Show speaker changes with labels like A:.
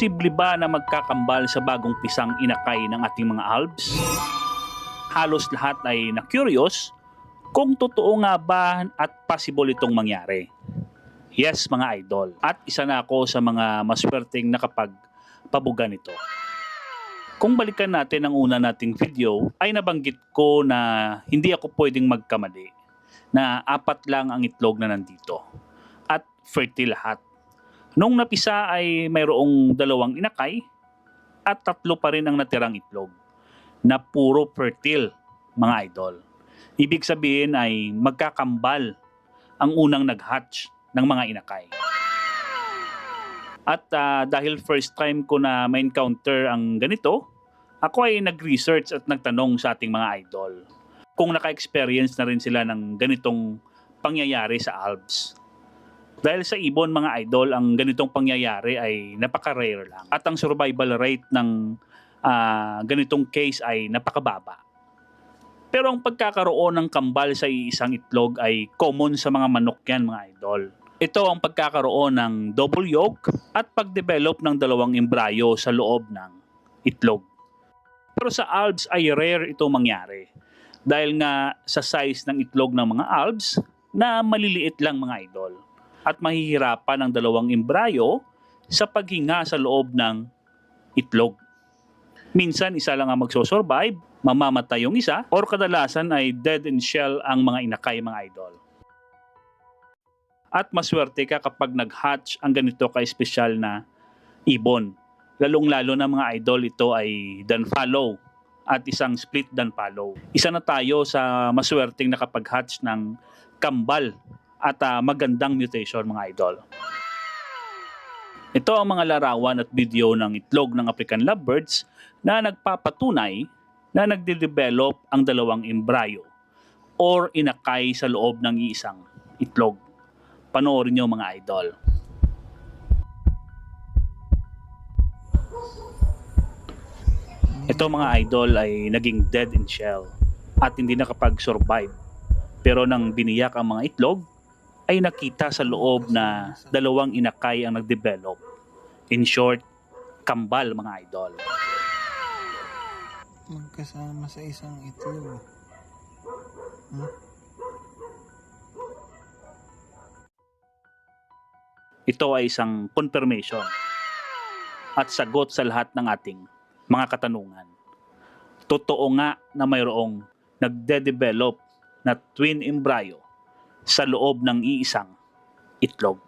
A: Posible ba na magkakambal sa bagong pisang inakay ng ating mga Alps? Halos lahat ay na-curious kung totoo nga ba at possible itong mangyari. Yes, mga idol. At isa na ako sa mga maswerteng nakapagpabuga nito. Kung balikan natin ang una nating video, ay nabanggit ko na hindi ako pwedeng magkamali na apat lang ang itlog na nandito at fertile lahat. Nung napisa ay mayroong dalawang inakay at tatlo pa rin ang natirang itlog na puro fertile, mga idol. Ibig sabihin ay magkakambal ang unang nag-hatch ng mga inakay. At ah, dahil first time ko na ma-encounter ang ganito, ako ay nag-research at nagtanong sa ating mga idol kung naka-experience na rin sila ng ganitong pangyayari sa Alps. Dahil sa ibon mga idol, ang ganitong pangyayari ay napaka-rare lang. At ang survival rate ng ah, ganitong case ay napakababa. Pero ang pagkakaroon ng kambal sa iisang itlog ay common sa mga manok yan mga idol. Ito ang pagkakaroon ng double yolk at pagdevelop ng dalawang embryo sa loob ng itlog. Pero sa Alps ay rare ito mangyari. Dahil nga sa size ng itlog ng mga Alps na maliliit lang mga idol. At mahihirapan ang dalawang embryo sa paghinga sa loob ng itlog. Minsan isa lang ang magsosurvive, mamamatay yung isa, or kadalasan ay dead in shell ang mga inakay mga idol. At maswerte ka kapag nag-hatch ang ganito ka-espesyal na ibon. Lalong-lalo na mga idol, ito ay dan follow at isang split dan follow. Isa na tayo sa maswerteng nakapag-hatch ng kambal at ah, magandang mutation mga idol. Ito ang mga larawan at video ng itlog ng African lovebirds na nagpapatunay na nagde-develop ang dalawang embryo or inakay sa loob ng iisang itlog. Panoorin nyo mga idol. Ito mga idol ay naging dead in shell at hindi nakapag-survive. Pero nang biniyak ang mga itlog, ay nakita sa loob na dalawang inakay ang nagdevelop. In short, kambal mga idol.
B: magkasama sa isang itlog. Hmm?
A: Ito ay isang confirmation at sagot sa lahat ng ating mga katanungan. Totoo nga na mayroong nagde-develop na twin embryo sa loob ng iisang itlog.